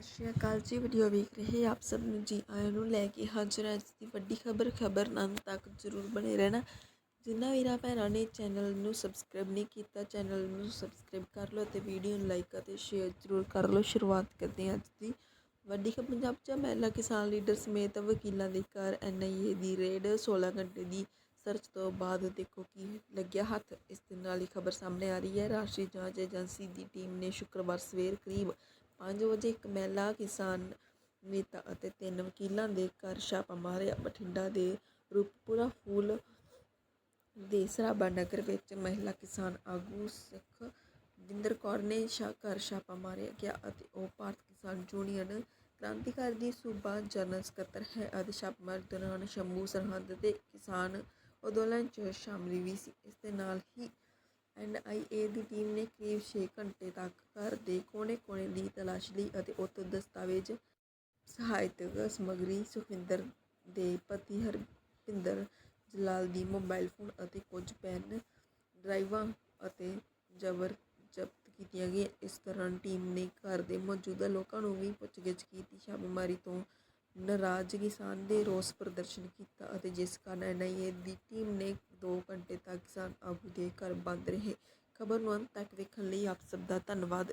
ਸਤਿ ਸ਼੍ਰੀ ਅਕਾਲ ਜੀ ਵੀਡੀਓ ਵੇਖ ਰਹੇ ਆਪ ਸਭ ਨੂੰ। ਜੀ ਆਇਆਂ ਨੂੰ ਲੈ ਕੇ ਹਾਜ਼ਰ ਹਾਂ ਅੱਜ ਦੀ ਵੱਡੀ ਖਬਰ ਖਬਰ ਨੰਦ ਤੱਕ ਜ਼ਰੂਰ ਬਣੇ ਰਹਿਣਾ। ਜਿਨ੍ਹਾਂ ਵੀਰਾਂ ਭੈਣਾਂ ਨੇ ਚੈਨਲ ਨੂੰ ਸਬਸਕ੍ਰਾਈਬ ਨਹੀਂ ਕੀਤਾ, ਚੈਨਲ ਨੂੰ ਸਬਸਕ੍ਰਾਈਬ ਕਰ ਲਓ ਅਤੇ ਵੀਡੀਓ ਨੂੰ ਲਾਈਕ ਅਤੇ ਸ਼ੇਅਰ ਜ਼ਰੂਰ ਕਰ ਲਓ। ਸ਼ੁਰੂਆਤ ਕਰਦੇ ਹਾਂ ਅੱਜ ਦੀ ਵੱਡੀ ਖਬਰ। ਪੰਜਾਬ 'ਚ ਮਹਿਲਾ ਕਿਸਾਨ ਲੀਡਰ ਸਮੇਤ ਵਕੀਲਾਂ ਦੇ ਘਰ ਐਨਆਈਏ ਦੀ ਰੇਡ। 16 ਘੰਟੇ ਦੀ ਸਰਚ ਤੋਂ ਬਾਅਦ ਦੇਖੋ ਕੀ ਲੱਗਿਆ ਹੱਥ। ਇਸ ਦੇ ਨਾਲ ਹੀ ਖਬਰ ਸਾਹਮਣੇ ਆ ਰਹੀ ਹੈ। ਰਾਸ਼ਟਰੀ ਜਾਂਚ ਏਜੰਸੀ ਦੀ ਟੀਮ ਨੇ ਸ਼ੁੱਕਰਵਾਰ ਸਵੇਰ ਕਰੀਬ ਪੰਜ ਵਜੇ ਇੱਕ ਮਹਿਲਾ ਕਿਸਾਨ ਨੇਤਾ ਅਤੇ ਤਿੰਨ ਵਕੀਲਾਂ ਦੇ ਘਰ ਛਾਪਾ ਮਾਰਿਆ। ਬਠਿੰਡਾ ਦੇ ਰੂਪਪੁਰਾ ਫੂਲ ਦੇ ਸਰਾਭਾ ਨਗਰ ਵਿੱਚ ਮਹਿਲਾ ਕਿਸਾਨ ਆਗੂ ਸਿੱਖ ਜਿੰਦਰ ਕੌਰ ਨੇ ਸ਼ਾ ਘਰ ਛਾਪਾ ਮਾਰਿਆ ਗਿਆ ਅਤੇ ਉਹ ਭਾਰਤ ਕਿਸਾਨ ਯੂਨੀਅਨ ਕ੍ਰਾਂਤੀਕਾਰੀ ਦੀ ਸੂਬਾ ਜਨਰਲ ਸਕੱਤਰ ਹੈ ਅਤੇ ਛਾਪਾਮਾਰੀ ਦੌਰਾਨ ਸ਼ੰਭੂ ਸਰਹੰਦ ਦੇ ਕਿਸਾਨ ਅੰਦੋਲਨ 'ਚ ਸ਼ਾਮਲ ਵੀ ਸੀ। ਇਸ ਦੇ ਨਾਲ ਹੀ ਐਨਆਈਏ ਦੀ ਟੀਮ ਨੇ ਕਰੀਬ 6 ਘੰਟੇ ਤੱਕ ਘਰ ਦੇ ਕੋਨੇ-ਕੋਨੇ ਦੀ ਤਲਾਸ਼ ਲਈ ਅਤੇ ਉੱਥੋਂ ਦਸਤਾਵੇਜ਼ ਸਹਾਇਤਕ ਸਮੱਗਰੀ ਸੁਖਵਿੰਦਰ ਦੇ ਪਤੀ ਹਰਪਿੰਦਰ ਜਲਾਲ ਦੀ ਮੋਬਾਈਲ ਫੋਨ ਅਤੇ ਕੁਝ ਪੈਨ ਡਰਾਈਵਾਂ ਅਤੇ ਜ਼ਬਰ ਜ਼ਬਤ ਕੀਤੀਆਂ ਗਈਆਂ। ਇਸ ਦੌਰਾਨ ਟੀਮ ਨੇ ਘਰ ਦੇ ਮੌਜੂਦਾ ਲੋਕਾਂ ਨੂੰ ਵੀ ਪੁੱਛਗਿੱਛ ਕੀਤੀ। ਛਾਪੇਮਾਰੀ ਤੋਂ ਨਾਰਾਜ਼ ਕਿਸਾਨ ਦੇ ਰੋਸ ਪ੍ਰਦਰਸ਼ਨ ਕੀਤਾ ਅਤੇ ਜਿਸ ਕਾਰਨ ਐਨਆਈਏ ਦੀ ਟੀਮ ਨੇ 2 ਘੰਟੇ ਤੱਕ ਕਿਸਾਨ ਆਗੂ ਦੇ ਘਰ ਬੰਦ ਰਹੇ। ਖਬਰ ਨੂੰ ਅੰਤ ਤੱਕ ਵੇਖਣ ਲਈ ਆਪ ਸਭ ਦਾ ਧੰਨਵਾਦ।